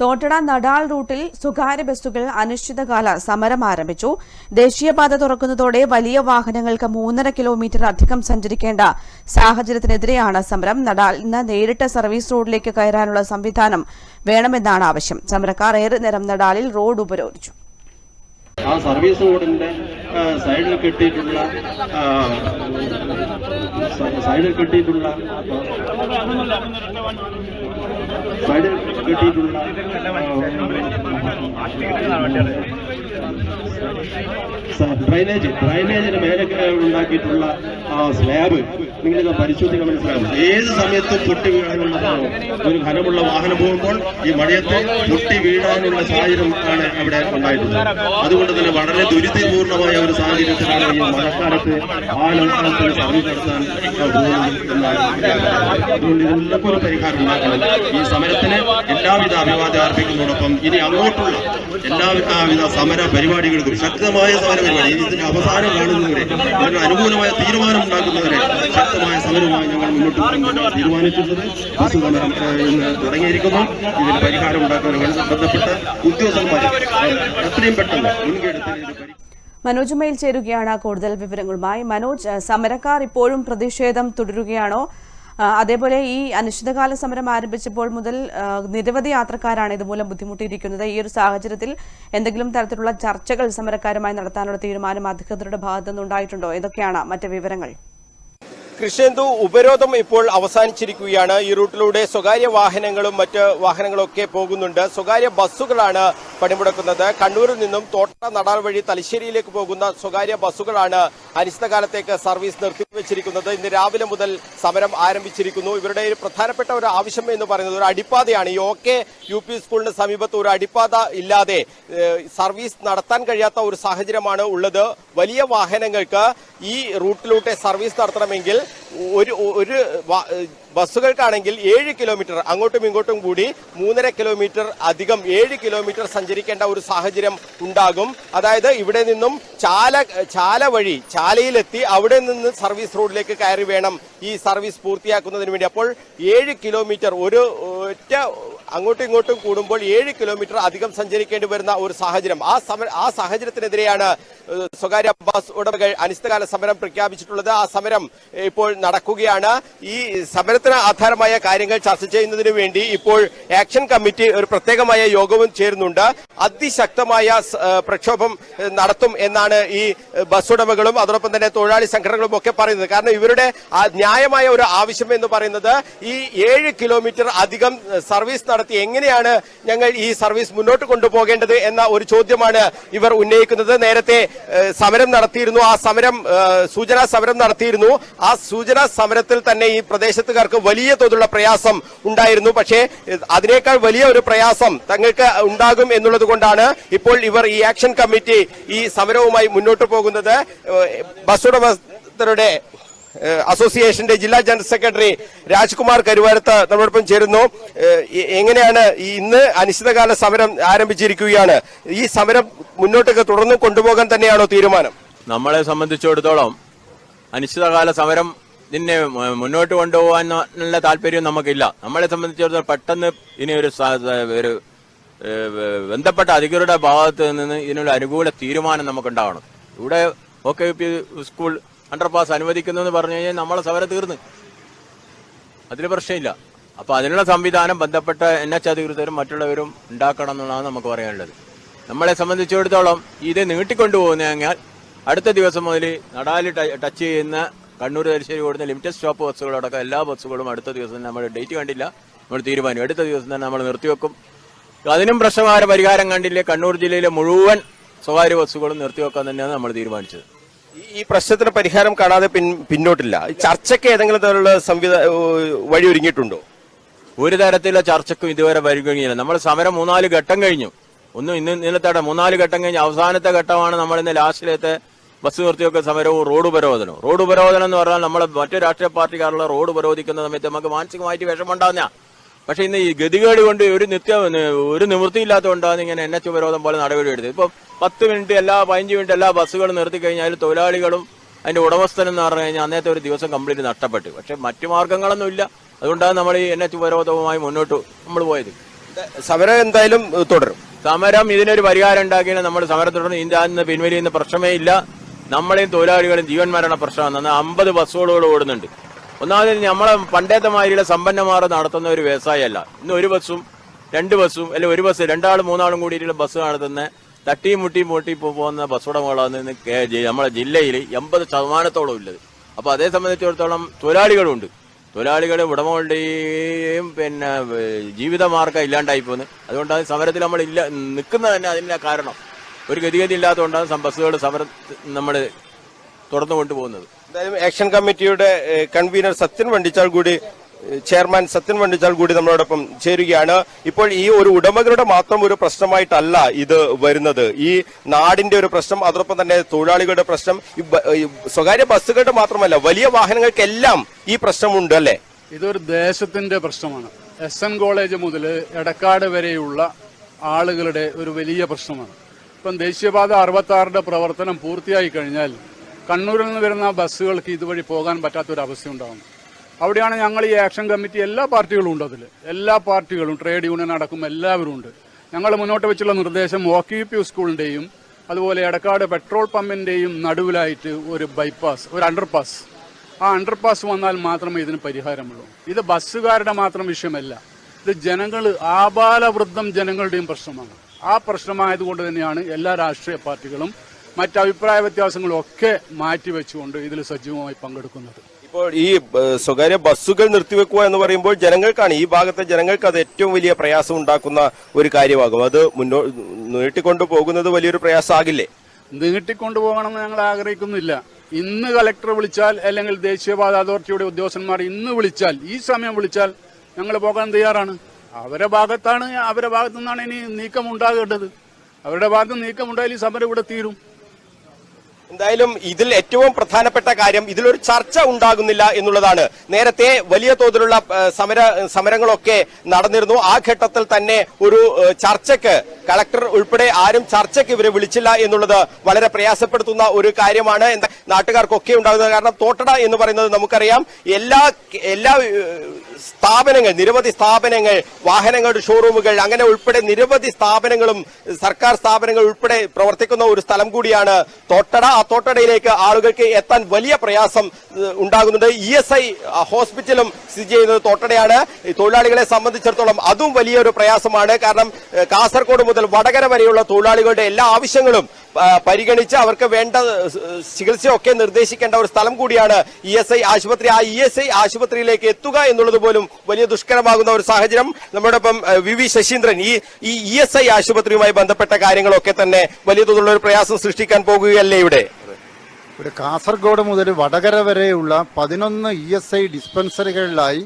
തോട്ടട നടാൽ റൂട്ടിൽ സ്വകാര്യ ബസ്സുകൾ അനിശ്ചിതകാല സമരം ആരംഭിച്ചു. ദേശീയപാത തുറക്കുന്നതോടെ വലിയ വാഹനങ്ങൾക്ക് മൂന്നര കിലോമീറ്റർ അധികം സഞ്ചരിക്കേണ്ട സാഹചര്യത്തിനെതിരെയാണ് സമരം. നടാൽ ഇന്ന് നേരിട്ട് സർവീസ് റോഡിലേക്ക് കയറാനുള്ള സംവിധാനം വേണമെന്നാണ് ആവശ്യം. സമരക്കാർ ഏറെ നേരം നടാലിൽ റോഡ് ഉപരോധിച്ചു. ആ സർവീസ് റോഡിന്റെ സൈഡിൽ കെട്ടിയിട്ടുള്ള സൈഡിൽ കെട്ടിയിട്ടുള്ള സൈഡിൽ കെട്ടിയിട്ടുള്ള സ- ഡ്രൈനേജ് ഡ്രൈനേജിന് മേലെ ഉണ്ടാക്കിയിട്ടുള്ള സ്ലാബ് നിങ്ങളിത് പരിശോധിക്കാൻ മനസ്സിലാകും ഏത് സമയത്തും പൊട്ടി വീഴാനുള്ള ഒരു ഘനമുള്ള വാഹനം പോകുമ്പോൾ ഈ മഴയത്ത് പൊട്ടി വീഴാനുള്ള സാഹചര്യം ആണ് അവിടെ ഉണ്ടായിട്ടുള്ളത്. അതുകൊണ്ട് തന്നെ വളരെ ദുരിതപൂർണമായ ഒരു സാഹചര്യത്തിലാണ് ഈ മഴക്കാലത്ത് നടത്താൻ ആ, പോകുന്നത് എന്നാണ് മനസ്സിലാക്കുന്നത്. അതുകൊണ്ട് ഇതിനൊക്കെ ഒരു പരിഹാരം ഉണ്ടാക്കണം. ഈ സമരത്തിന് എല്ലാവിധ അഭിവാദ്യം അർപ്പിക്കുന്നതോടൊപ്പം ഇനി അങ്ങോട്ടുള്ള എല്ലാവിധ സമര പരിപാടികൾക്കും ശക്തമായ സമരപരിപാടി. ഇതിന്റെ അവസാനം കാണുന്നവരെ ഇതിന് അനുകൂലമായ തീരുമാനം ഉണ്ടാക്കുന്നവരെ ശക്തമായ സമരവുമായി ഞങ്ങൾ മുന്നോട്ട് പോകാൻ സമരം ഇന്ന് തുടങ്ങിയിരിക്കുന്നു. ഇതിന് പരിഹാരം ഉണ്ടാക്കുന്നവരുമായി ബന്ധപ്പെട്ട ഉദ്യോഗസ്ഥർ എത്രയും പെട്ടെന്ന് മുൻകെടുത്ത് മനോജുമയിൽ ചേരുകയാണ് കൂടുതൽ വിവരങ്ങളുമായി. മനോജ് സമരക്കാർ ഇപ്പോഴും പ്രതിഷേധം തുടരുകയാണോ? അതേപോലെ ഈ അനിശ്ചിതകാല സമരം ആരംഭിച്ചപ്പോൾ മുതൽ നിരവധി യാത്രക്കാരാണ് ഇതുമൂലം ബുദ്ധിമുട്ടിയിരിക്കുന്നത്. ഈ ഒരു സാഹചര്യത്തിൽ എന്തെങ്കിലും തരത്തിലുള്ള ചർച്ചകൾ സമരക്കാരുമായി നടത്താനുള്ള തീരുമാനം അധികൃതരുടെ ഭാഗത്തു നിന്നുണ്ടായിട്ടുണ്ടോ ഏതൊക്കെയാണ് മറ്റ് വിവരങ്ങൾ? കൃഷിയന്തു ഉപരോധം ഇപ്പോൾ അവസാനിച്ചിരിക്കുകയാണ്. ഈ റൂട്ടിലൂടെ സ്വകാര്യ വാഹനങ്ങളും മറ്റ് വാഹനങ്ങളൊക്കെ പോകുന്നുണ്ട്. സ്വകാര്യ ബസ്സുകളാണ് പണിമുടക്കുന്നത്. കണ്ണൂരിൽ നിന്നും തോട്ട നടാൽ വഴി തലശ്ശേരിയിലേക്ക് പോകുന്ന സ്വകാര്യ ബസ്സുകളാണ് അനിശ്ചിതകാലത്തേക്ക് സർവീസ് നിർത്തിവെച്ചിരിക്കുന്നത് ഇന്ന് രാവിലെ മുതൽ സമരം ആരംഭിച്ചിരിക്കുന്നു. ഇവരുടെ ഒരു പ്രധാനപ്പെട്ട ഒരു ആവശ്യം എന്ന് പറയുന്നത് ഒരു അടിപ്പാതയാണ്. ഈ ഓക്കെ യു പി സ്കൂളിന് സമീപത്ത് ഒരു അടിപ്പാത ഇല്ലാതെ സർവീസ് നടത്താൻ കഴിയാത്ത ഒരു സാഹചര്യമാണ് ഉള്ളത്. വലിയ വാഹനങ്ങൾക്ക് ഈ റൂട്ടിലൂടെ സർവീസ് നടത്തണമെങ്കിൽ ഒരു ഒരു ബസ്സുകൾക്കാണെങ്കിൽ ഏഴ് കിലോമീറ്റർ അങ്ങോട്ടും ഇങ്ങോട്ടും കൂടി മൂന്നര കിലോമീറ്റർ അധികം ഏഴ് കിലോമീറ്റർ സഞ്ചരിക്കേണ്ട ഒരു സാഹചര്യം ഉണ്ടാകും. അതായത് ഇവിടെ നിന്നും ചാല ചാല വഴി ചാലയിലെത്തി അവിടെ നിന്ന് സർവീസ് റോഡിലേക്ക് കയറി വേണം ഈ സർവീസ് പൂർത്തിയാക്കുന്നതിന് വേണ്ടി. അപ്പോൾ ഏഴ് കിലോമീറ്റർ ഒരു ഒറ്റ അങ്ങോട്ടും ഇങ്ങോട്ടും കൂടുമ്പോൾ ഏഴ് കിലോമീറ്റർ അധികം സഞ്ചരിക്കേണ്ടി വരുന്ന ഒരു സാഹചര്യം. ആ ആ സാഹചര്യത്തിനെതിരെയാണ് സ്വകാര്യ ബസ് ഉടമകൾ അനിശ്ചിതകാല സമരം പ്രഖ്യാപിച്ചിട്ടുള്ളത്. ആ സമരം ഇപ്പോൾ നടക്കുകയാണ്. ഈ സമരത്തിന് ആധാരമായ കാര്യങ്ങൾ ചർച്ച ചെയ്യുന്നതിന് വേണ്ടി ഇപ്പോൾ ആക്ഷൻ കമ്മിറ്റി ഒരു പ്രത്യേകമായ യോഗവും ചേരുന്നുണ്ട്. അതിശക്തമായ പ്രക്ഷോഭം നടത്തും എന്നാണ് ഈ ബസ് ഉടമകളും അതോടൊപ്പം തന്നെ തൊഴിലാളി സംഘടനകളും ഒക്കെ പറയുന്നത്. കാരണം ഇവരുടെ ന്യായമായ ഒരു ആവശ്യം എന്ന് പറയുന്നത് ഈ ഏഴ് കിലോമീറ്റർ അധികം സർവീസ് നടത്തി എങ്ങനെയാണ് ഞങ്ങൾ ഈ സർവീസ് മുന്നോട്ട് കൊണ്ടുപോകേണ്ടത് എന്ന ഒരു ചോദ്യമാണ് ഇവർ ഉന്നയിക്കുന്നത്. നേരത്തെ സമരം നടത്തിയിരുന്നു. ആ സമരം സൂചനാ സമരം നടത്തിയിരുന്നു. ആ സൂചനാ സമരത്തിൽ തന്നെ ഈ പ്രദേശത്തുകാർക്ക് വലിയ തോതിലുള്ള പ്രയാസം ഉണ്ടായിരുന്നു. പക്ഷേ അതിനേക്കാൾ വലിയ ഒരു പ്രയാസം തങ്ങൾക്ക് ഉണ്ടാകും എന്നുള്ളത് കൊണ്ടാണ് ഇപ്പോൾ ഇവർ ഈ ആക്ഷൻ കമ്മിറ്റി ഈ സമരവുമായി മുന്നോട്ട് പോകുന്നത്. ബസ് ഉടമസ്ഥരുടെ അസോസിയേഷന്റെ ജില്ലാ ജനറൽ സെക്രട്ടറി രാജ്കുമാർ കരുവാരത്ത് നമ്മളോടൊപ്പം ചേരുന്നു. എങ്ങനെയാണ് ഇന്ന് അനിശ്ചിതകാല സമരം ആരംഭിച്ചിരിക്കുകയാണ്? ഈ സമരം മുന്നോട്ടേക്ക് തുടർന്ന് കൊണ്ടുപോകാൻ തന്നെയാണോ തീരുമാനം? നമ്മളെ സംബന്ധിച്ചിടത്തോളം അനിശ്ചിതകാല സമരം ഇതിനെ മുന്നോട്ട് കൊണ്ടുപോകാനുള്ള താല്പര്യം നമുക്കില്ല. നമ്മളെ സംബന്ധിച്ചിടത്തോളം പെട്ടെന്ന് ഇനി ഒരു ഒരു ബന്ധപ്പെട്ട അധികൃതരുടെ ഭാഗത്ത് നിന്ന് ഇതിനുള്ള അനുകൂല തീരുമാനം നമുക്കുണ്ടാവണം. ഇവിടെ ഒക്കെ സ്കൂൾ അണ്ടർപാസ് അനുവദിക്കുന്നു എന്ന് പറഞ്ഞു കഴിഞ്ഞാൽ നമ്മളെ സമരം തീർന്ന്. അതിന് പ്രശ്നമില്ല. അപ്പോൾ അതിനുള്ള സംവിധാനം ബന്ധപ്പെട്ട എൻ എച്ച് അധികൃതരും മറ്റുള്ളവരും ഉണ്ടാക്കണം എന്നുള്ളതാണ് നമുക്ക് പറയാനുള്ളത്. നമ്മളെ സംബന്ധിച്ചിടത്തോളം ഇത് നീട്ടിക്കൊണ്ടുപോകുന്നതിനാൽ അടുത്ത ദിവസം മുതൽ നടാലി ടച്ച് ചെയ്യുന്ന കണ്ണൂർ തലശ്ശേരി ഓടുന്ന ലിമിറ്റഡ് സ്റ്റോപ്പ് ബസ്സുകളടക്കം എല്ലാ ബസ്സുകളും അടുത്ത ദിവസം നമ്മൾ ഡേറ്റ് കണ്ടില്ല. നമ്മൾ തീരുമാനം അടുത്ത ദിവസം തന്നെ നമ്മൾ നിർത്തിവെക്കും. അതിനും പ്രശ്നമായ പരിഹാരം കണ്ടില്ലേ? കണ്ണൂർ ജില്ലയിലെ മുഴുവൻ സ്വകാര്യ ബസ്സുകളും നിർത്തിവെക്കാൻ തന്നെയാണ് നമ്മൾ തീരുമാനിച്ചത്. ഈ- പ്രശ്നത്തിന് പരിഹാരം കാണാതെ പിന്നോട്ടില്ല. ചർച്ചയ്ക്ക് ഏതെങ്കിലും തരത്തിലുള്ള സംവിധാ വഴി ഒരുങ്ങിയിട്ടുണ്ടോ? ഒരു തരത്തിലുള്ള ചർച്ചക്കും ഇതുവരെ വരികയില്ല നമ്മൾ സമരം മൂന്നാൽ ഘട്ടം കഴിഞ്ഞു. ഒന്നും ഇന്ന് ഇന്നത്തെ മൂന്നാൽ ഘട്ടം കഴിഞ്ഞ് അവസാനത്തെ ഘട്ടമാണ് നമ്മൾ ഇന്ന് ലാസ്റ്റിലത്തെ ബസ് നിർത്തിയൊക്കെ സമരവും റോഡ് ഉപരോധനവും. റോഡ് ഉപരോധനം എന്ന് പറഞ്ഞാൽ നമ്മൾ മറ്റു രാഷ്ട്രീയ പാർട്ടിക്കാരുള്ള റോഡ് ഉപരോധിക്കുന്ന സമയത്ത് നമുക്ക് മാനസികമായിട്ട് വിഷമമുണ്ടാകുന്ന പക്ഷെ ഇന്ന് ഈ ഗതികേട് കൊണ്ട് ഒരു നിത്യ ഒരു നിവൃത്തിയില്ലാത്തതുകൊണ്ടാണ് ഇങ്ങനെ എൻ എച്ച് ഉപരോധം പോലെ നടപടി എടുത്തത്. ഇപ്പം പത്ത് മിനിറ്റ് എല്ലാ പതിനഞ്ച് മിനിറ്റ് എല്ലാ ബസ്സുകളും നിർത്തി കഴിഞ്ഞാൽ തൊഴിലാളികളും അതിന്റെ ഉടമസ്ഥൻ എന്ന് പറഞ്ഞു കഴിഞ്ഞാൽ അന്നത്തെ ഒരു ദിവസം കംപ്ലീറ്റ് നഷ്ടപ്പെട്ടു. പക്ഷെ മറ്റു മാർഗങ്ങളൊന്നും ഇല്ല. അതുകൊണ്ടാണ് നമ്മൾ ഈ എൻ എച്ച് ഉപരോധവുമായി മുന്നോട്ട് നമ്മൾ പോയത്. സമരം എന്തായാലും തുടരും. സമരം ഇതിനൊരു പരിഹാരം ഉണ്ടാക്കിയാൽ നമ്മൾ സമരം തുടർന്ന് ഇന്ത്യ അന്ന് പിൻവലിയുന്ന പ്രശ്നമേ ഇല്ല. നമ്മളെയും തൊഴിലാളികളും ജീവൻ മരണ പ്രശ്നമാണ്. അമ്പത് ബസ്സുകളോട് ഓടുന്നുണ്ട്. ഒന്നാമത് നമ്മളെ പണ്ടേത്തെ മാതിരിയുള്ള സമ്പന്നമാർ നടത്തുന്ന ഒരു വ്യവസായമല്ല. ഇന്ന് ഒരു ബസ്സും രണ്ട് ബസ്സും അല്ലെ ഒരു ബസ് രണ്ടാളും മൂന്നാളും കൂടിയിട്ടുള്ള ബസ് നടത്തുന്ന തട്ടിയും മുട്ടിയും മുട്ടി പോകുന്ന ബസ് ഉടമകളാണ് ഇന്ന് നമ്മളെ ജില്ലയിൽ എൺപത് ശതമാനത്തോളം ഉള്ളത്. അപ്പോൾ അതേ സംബന്ധിച്ചിടത്തോളം തൊഴിലാളികളുണ്ട്. തൊഴിലാളികളുടെ ഉടമകളുടെയും പിന്നെ ജീവിതമാർഗം ഇല്ലാണ്ടായി പോകുന്നത് അതുകൊണ്ടാണ് സമരത്തിൽ നമ്മൾ ഇല്ല നിൽക്കുന്നത് തന്നെ അതിന്റെ കാരണം. ഒരു ഗതിഗതി ഇല്ലാത്തതുകൊണ്ടാണ് ബസ്സുകൾ സമരം നമ്മൾ തുറന്നു കൊണ്ടുപോകുന്നത് എന്തായാലും ആക്ഷൻ കമ്മിറ്റിയുടെ കൺവീനർ സത്യൻ വണ്ടിച്ചാൽ കൂടി ചെയർമാൻ സത്യൻ വണ്ടിച്ചാൽ കൂടി നമ്മളോടൊപ്പം ചേരുകയാണ്. ഇപ്പോൾ ഈ ഒരു ഉടമകളുടെ മാത്രം ഒരു പ്രശ്നമായിട്ടല്ല ഇത് വരുന്നത്. ഈ നാടിന്റെ ഒരു പ്രശ്നം അതോടൊപ്പം തന്നെ തൊഴിലാളികളുടെ പ്രശ്നം ഈ സ്വകാര്യ ബസ്സുകളുടെ മാത്രമല്ല വലിയ വാഹനങ്ങൾക്കെല്ലാം ഈ പ്രശ്നമുണ്ട് അല്ലേ? ഇതൊരു ദേശത്തിന്റെ പ്രശ്നമാണ്. എസ് എൻ കോളേജ് മുതൽ എടക്കാട് വരെയുള്ള ആളുകളുടെ ഒരു വലിയ പ്രശ്നമാണ്. ഇപ്പം ദേശീയപാത അറുപത്തി ആറിന്റെ പ്രവർത്തനം പൂർത്തിയായി കഴിഞ്ഞാൽ കണ്ണൂരിൽ നിന്ന് വരുന്ന ബസ്സുകൾക്ക് ഇതുവഴി പോകാൻ പറ്റാത്തൊരു അവസ്ഥ ഉണ്ടാകും അവിടെയാണ് ഞങ്ങൾ ഈ ആക്ഷൻ കമ്മിറ്റി എല്ലാ പാർട്ടികളും ഉണ്ട് അതിൽ എല്ലാ പാർട്ടികളും ട്രേഡ് യൂണിയൻ അടക്കം എല്ലാവരും ഉണ്ട്. ഞങ്ങൾ മുന്നോട്ട് വെച്ചുള്ള നിർദ്ദേശം ഒ പി സ്കൂളിന്റെയും അതുപോലെ എടക്കാട് പെട്രോൾ പമ്പിന്റെയും നടുവിലായിട്ട് ഒരു ബൈപ്പാസ് ഒരു അണ്ടർപാസ് ആ അണ്ടർപാസ് വന്നാൽ മാത്രമേ ഇതിന് പരിഹാരമുള്ളൂ. ഇത് ബസ്സുകാരുടെ മാത്രം വിഷയമല്ല. ഇത് ജനങ്ങൾ ആബാലവൃദ്ധം ജനങ്ങളുടെയും പ്രശ്നമാണ്. ആ പ്രശ്നമായതുകൊണ്ട് തന്നെയാണ് എല്ലാ രാഷ്ട്രീയ പാർട്ടികളും മറ്റ് അഭിപ്രായ വ്യത്യാസങ്ങളും ഒക്കെ മാറ്റിവെച്ചുകൊണ്ട് ഇതിൽ സജീവമായി പങ്കെടുക്കുന്നത്. ഇപ്പോൾ ഈ സ്വകാര്യ ബസ്സുകൾ നിർത്തിവെക്കുക എന്ന് പറയുമ്പോൾ ജനങ്ങൾക്കാണ് ഈ ഭാഗത്തെ ജനങ്ങൾക്ക് അത് ഏറ്റവും വലിയ പ്രയാസം ഉണ്ടാക്കുന്ന ഒരു കാര്യമാകും. അത് മുന്നോ നീട്ടിക്കൊണ്ടു പോകുന്നത് വലിയൊരു പ്രയാസമാകില്ലേ? നീട്ടിക്കൊണ്ടു പോകണമെന്ന് ഞങ്ങൾ ആഗ്രഹിക്കുന്നില്ല. ഇന്ന് കലക്ടർ വിളിച്ചാൽ അല്ലെങ്കിൽ ദേശീയപാത അതോറിറ്റിയുടെ ഉദ്യോഗസ്ഥന്മാർ ഇന്ന് വിളിച്ചാൽ ഈ സമയം വിളിച്ചാൽ ഞങ്ങൾ പോകാൻ തയ്യാറാണ്. അവരുടെ ഭാഗത്താണ് അവരുടെ ഭാഗത്തു നിന്നാണ് ഇനി നീക്കം ഉണ്ടാകേണ്ടത് അവരുടെ ഭാഗത്ത് നീക്കമുണ്ടായാൽ ഈ സമരം ഇവിടെ തീരും. എന്തായാലും ഇതിൽ ഏറ്റവും പ്രധാനപ്പെട്ട കാര്യം ഇതിലൊരു ചർച്ച ഉണ്ടാകുന്നില്ല എന്നുള്ളതാണ്. നേരത്തെ വലിയ തോതിലുള്ള സമര സമരങ്ങളൊക്കെ നടന്നിരുന്നു. ആ ഘട്ടത്തിൽ തന്നെ ഒരു ചർച്ചയ്ക്ക് കളക്ടർ ഉൾപ്പെടെ ആരും ചർച്ചയ്ക്ക് ഇവരെ വിളിച്ചില്ല എന്നുള്ളത് വളരെ പ്രയാസപ്പെടുത്തുന്ന ഒരു കാര്യമാണ്. നാട്ടുകാർക്കൊക്കെ ഉണ്ടാകുന്നത് കാരണം തോട്ടട എന്ന് പറയുന്നത് നമുക്കറിയാം. എല്ലാ എല്ലാ സ്ഥാപനങ്ങൾ നിരവധി സ്ഥാപനങ്ങൾ വാഹനങ്ങളുടെ ഷോറൂമുകൾ അങ്ങനെ ഉൾപ്പെടെ നിരവധി സ്ഥാപനങ്ങളും സർക്കാർ സ്ഥാപനങ്ങൾ ഉൾപ്പെടെ പ്രവർത്തിക്കുന്ന ഒരു സ്ഥലം കൂടിയാണ് തോട്ടട. ആ തോട്ടടയിലേക്ക് ആളുകൾക്ക് എത്താൻ വലിയ പ്രയാസം ഉണ്ടാകുന്നുണ്ട്. ഇ എസ് ഐ ഹോസ്പിറ്റലും സ്ഥിതി ചെയ്യുന്നത് തോട്ടടയാണ്. തൊഴിലാളികളെ സംബന്ധിച്ചിടത്തോളം അതും വലിയൊരു പ്രയാസമാണ്. കാരണം കാസർഗോഡ് മുതൽ വടകര വരെയുള്ള തൊഴിലാളികളുടെ എല്ലാ ആവശ്യങ്ങളും പരിഗണിച്ച് അവർക്ക് വേണ്ട ചികിത്സയൊക്കെ നിർദ്ദേശിക്കേണ്ട ഒരു സ്ഥലം കൂടിയാണ് ഇ എസ് ഐ ആശുപത്രി. ആ ഇ എസ് ഐ ആശുപത്രിയിലേക്ക് എത്തുക എന്നുള്ളത് പോലും വലിയ ദുഷ്കരമാകുന്ന ഒരു സാഹചര്യം. നമ്മുടെ ഇപ്പം വി വി ശശീന്ദ്രൻ ഈ ഈ ഇ എസ് ഐ ആശുപത്രിയുമായി ബന്ധപ്പെട്ട കാര്യങ്ങളൊക്കെ തന്നെ വലിയ തോതിലുള്ള ഒരു പ്രയാസം സൃഷ്ടിക്കാൻ പോകുകയല്ലേ ഇവിടെ? ഇവിടെ കാസർഗോഡ് മുതൽ വടകര വരെയുള്ള പതിനൊന്ന് ഇ എസ് ഐ ഡിസ്പെൻസറികളിലായി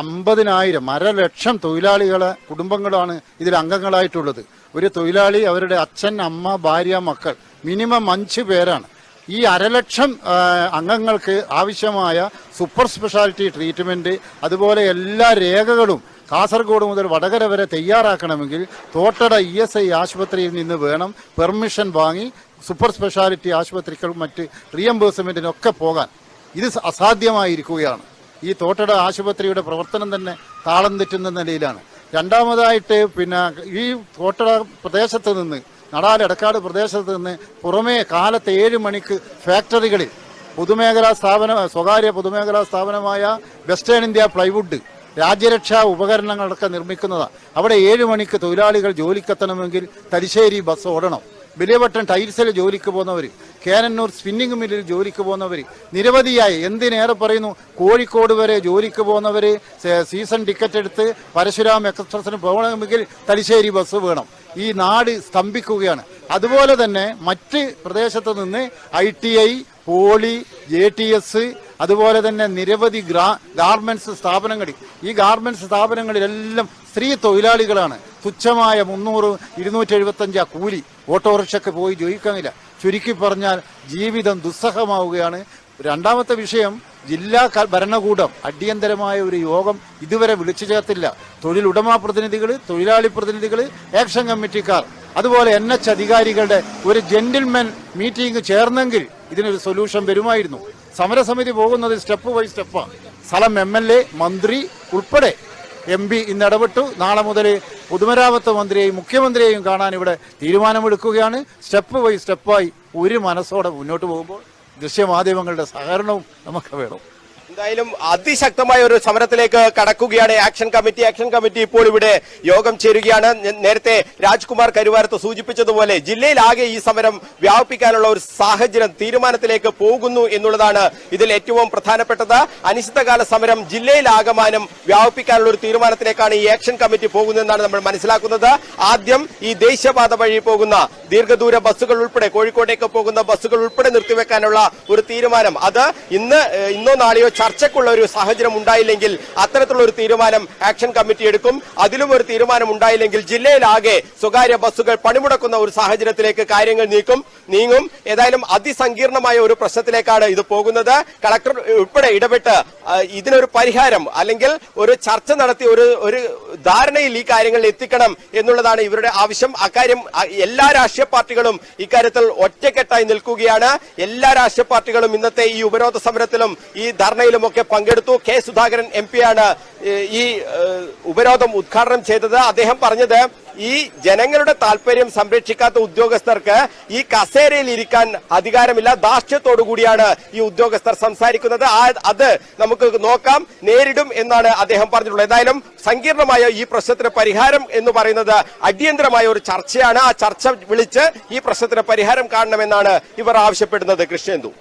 അമ്പതിനായിരം അരലക്ഷം തൊഴിലാളികളെ കുടുംബങ്ങളാണ് ഇതിൽ അംഗങ്ങളായിട്ടുള്ളത്. ഒരു തൊഴിലാളി അവരുടെ അച്ഛൻ അമ്മ ഭാര്യ മക്കൾ മിനിമം അഞ്ച് പേരാണ്. ഈ അരലക്ഷം അംഗങ്ങൾക്ക് ആവശ്യമായ സൂപ്പർ സ്പെഷ്യാലിറ്റി ട്രീറ്റ്മെന്റ് അതുപോലെ എല്ലാ രേഖകളും കാസർഗോഡ് മുതൽ വടകര വരെ തയ്യാറാക്കണമെങ്കിൽ തോട്ടട ഇ എസ് ഐ ആശുപത്രിയിൽ നിന്ന് വേണം പെർമിഷൻ വാങ്ങി സൂപ്പർ സ്പെഷ്യാലിറ്റി ആശുപത്രികളും മറ്റ് റീഎംബേഴ്സ്മെന്റിനൊക്കെ പോകാൻ. ഇത് അസാധ്യമായിരിക്കുകയാണ്. ഈ തോട്ടട ആശുപത്രിയുടെ പ്രവർത്തനം തന്നെ താളം തെറ്റുന്ന നിലയിലാണ്. രണ്ടാമതായിട്ട് പിന്നെ ഈ കോട്ടട പ്രദേശത്ത് നിന്ന് നടാൽ എടക്കാട് പ്രദേശത്ത് നിന്ന് പുറമേ കാലത്ത് ഏഴ് മണിക്ക് ഫാക്ടറികളിൽ പൊതുമേഖലാ സ്ഥാപന സ്വകാര്യ പൊതുമേഖലാ സ്ഥാപനമായ വെസ്റ്റേൺ ഇന്ത്യ പ്ലൈവുഡ് രാജ്യരക്ഷാ ഉപകരണങ്ങളൊക്കെ നിർമ്മിക്കുന്നതാണ് അവിടെ ഏഴ് മണിക്ക് തൊഴിലാളികൾ ജോലിക്കെത്തണമെങ്കിൽ തലശ്ശേരി ബസ് ഓടണം. വലിയവട്ടം ടൈൽസിൽ ജോലിക്ക് പോകുന്നവർ കേനന്നൂർ സ്പിന്നിംഗ് മില്ലിൽ ജോലിക്ക് പോകുന്നവർ നിരവധിയായി. എന്തിനേറെ പറയുന്നു? കോഴിക്കോട് വരെ ജോലിക്ക് പോകുന്നവർ സീസൺ ടിക്കറ്റ് എടുത്ത് പരശുരാം എക്സ്പ്രസിന് പോകണമെങ്കിൽ തലശ്ശേരി ബസ് വേണം. ഈ നാട് സ്തംഭിക്കുകയാണ്. അതുപോലെ തന്നെ മറ്റ് പ്രദേശത്ത് നിന്ന് I T I poly J T S അതുപോലെ തന്നെ നിരവധി ഗ്രാ ഗാർമെന്റ്സ് സ്ഥാപനങ്ങളിൽ. ഈ ഗാർമെന്റ്സ് സ്ഥാപനങ്ങളിലെല്ലാം സ്ത്രീ തൊഴിലാളികളാണ്. തുച്ഛമായ മുന്നൂറ് ഇരുന്നൂറ്റി എഴുപത്തഞ്ച് കൂലി. ഓട്ടോറിക്ഷയ്ക്ക് പോയി ജോലിക്കാനില്ല ചുരുക്കി പറഞ്ഞാൽ ജീവിതം ദുസ്സഹമാവുകയാണ്. രണ്ടാമത്തെ വിഷയം ജില്ലാ ഭരണകൂടം. അടിയന്തരമായ ഒരു യോഗം ഇതുവരെ വിളിച്ചു ചേർത്തില്ല. തൊഴിലുടമ പ്രതിനിധികൾ തൊഴിലാളി പ്രതിനിധികൾ ആക്ഷൻ കമ്മിറ്റിക്കാർ. അതുപോലെ എൻ എച്ച് അധികാരികളുടെ ഒരു ജെന്റിൽമെൻ മീറ്റിംഗ് ചേർന്നെങ്കിൽ ഇതിനൊരു സൊല്യൂഷൻ വരുമായിരുന്നു. സമരസമിതി പോകുന്നത് സ്റ്റെപ്പ് ബൈ സ്റ്റെപ്പാണ് സ്ഥലം എം എൽ എ മന്ത്രി ഉൾപ്പെടെ എം പി ഇന്ന് ഇടപെട്ടു. നാളെ മുതൽ പൊതുമരാമത്ത് മന്ത്രിയെയും മുഖ്യമന്ത്രിയെയും കാണാൻ ഇവിടെ തീരുമാനമെടുക്കുകയാണ്. സ്റ്റെപ്പ് ബൈ സ്റ്റെപ്പായി ഒരു മനസ്സോടെ മുന്നോട്ട് പോകുമ്പോൾ ദൃശ്യമാധ്യമങ്ങളുടെ സഹകരണവും നമുക്ക് വേണം. എന്തായാലും അതിശക്തമായ ഒരു സമരത്തിലേക്ക് കടക്കുകയാണ്. ആക്ഷൻ കമ്മിറ്റി ആക്ഷൻ കമ്മിറ്റി ഇപ്പോൾ ഇവിടെ യോഗം ചേരുകയാണ്. നേരത്തെ രാജ്കുമാർ കരുവാരത്ത് സൂചിപ്പിച്ചതുപോലെ ജില്ലയിലാകെ ഈ സമരം വ്യാപിപ്പിക്കാനുള്ള ഒരു സാഹചര്യം തീരുമാനത്തിലേക്ക് പോകുന്നു എന്നുള്ളതാണ് ഇതിൽ ഏറ്റവും പ്രധാനപ്പെട്ടത്. അനിശ്ചിതകാല സമരം ജില്ലയിലാകമാനം വ്യാപിപ്പിക്കാനുള്ള ഒരു തീരുമാനത്തിലേക്കാണ് ഈ ആക്ഷൻ കമ്മിറ്റി പോകുന്നതെന്നാണ് നമ്മൾ മനസ്സിലാക്കുന്നത്. ആദ്യം ഈ ദേശീയപാത വഴി പോകുന്ന ദീർഘദൂര ബസ്സുകൾ ഉൾപ്പെടെ കോഴിക്കോട്ടേക്ക് പോകുന്ന ബസ്സുകൾ ഉൾപ്പെടെ നിർത്തിവെക്കാനുള്ള ഒരു തീരുമാനം. അത് ഇന്ന് ഇന്നോ നാളെയോ ചർച്ചയ്ക്കുള്ള ഒരു സാഹചര്യം ഉണ്ടായില്ലെങ്കിൽ അത്തരത്തിലുള്ള ഒരു തീരുമാനം ആക്ഷൻ കമ്മിറ്റി എടുക്കും. അതിലും ഒരു തീരുമാനം ഉണ്ടായില്ലെങ്കിൽ ജില്ലയിലാകെ സ്വകാര്യ ബസ്സുകൾ പണിമുടക്കുന്ന ഒരു സാഹചര്യത്തിലേക്ക് കാര്യങ്ങൾ നീക്കും. നീങ്ങും. ഏതായാലും അതിസങ്കീർണമായ ഒരു പ്രശ്നത്തിലേക്കാണ് ഇത് പോകുന്നത്. കളക്ടർ ഉൾപ്പെടെ ഇടപെട്ട് ഇതിനൊരു പരിഹാരം അല്ലെങ്കിൽ ഒരു ചർച്ച നടത്തി ഒരു ഒരു ധാരണയിൽ ഈ കാര്യങ്ങൾ എത്തിക്കണം എന്നുള്ളതാണ് ഇവരുടെ ആവശ്യം. അക്കാര്യം എല്ലാ രാഷ്ട്രീയ പാർട്ടികളും ഇക്കാര്യത്തിൽ ഒറ്റക്കെട്ടായി നിൽക്കുകയാണ്. എല്ലാ രാഷ്ട്രീയ പാർട്ടികളും ഇന്നത്തെ ഈ ഉപരോധ സമരത്തിലും ഈ ധർണയിലും ഒക്കെ പങ്കെടുത്തു. കെ സുധാകരൻ എം പിയാണ് ഈ ഉപരോധം ഉദ്ഘാടനം ചെയ്തത്. അദ്ദേഹം പറഞ്ഞത് ഈ ജനങ്ങളുടെ താല്പര്യം സംരക്ഷിക്കാത്ത ഉദ്യോഗസ്ഥർക്ക് ഈ കസേരയിൽ ഇരിക്കാൻ അധികാരമില്ല. ധാർഷ്ട്യത്തോടു കൂടിയാണ് ഈ ഉദ്യോഗസ്ഥർ സംസാരിക്കുന്നത്. അത് നമുക്ക് നോക്കാം നേരിടും എന്നാണ് അദ്ദേഹം പറഞ്ഞിട്ടുള്ളത്. എന്തായാലും സങ്കീർണമായ ഈ പ്രശ്നത്തിന് പരിഹാരം എന്ന് പറയുന്നത് അടിയന്തരമായ ഒരു ചർച്ചയാണ്. ആ ചർച്ച വിളിച്ച് ഈ പ്രശ്നത്തിന് പരിഹാരം കാണണമെന്നാണ് ഇവർ ആവശ്യപ്പെടുന്നത്. കൃഷ്ണേന്ദു.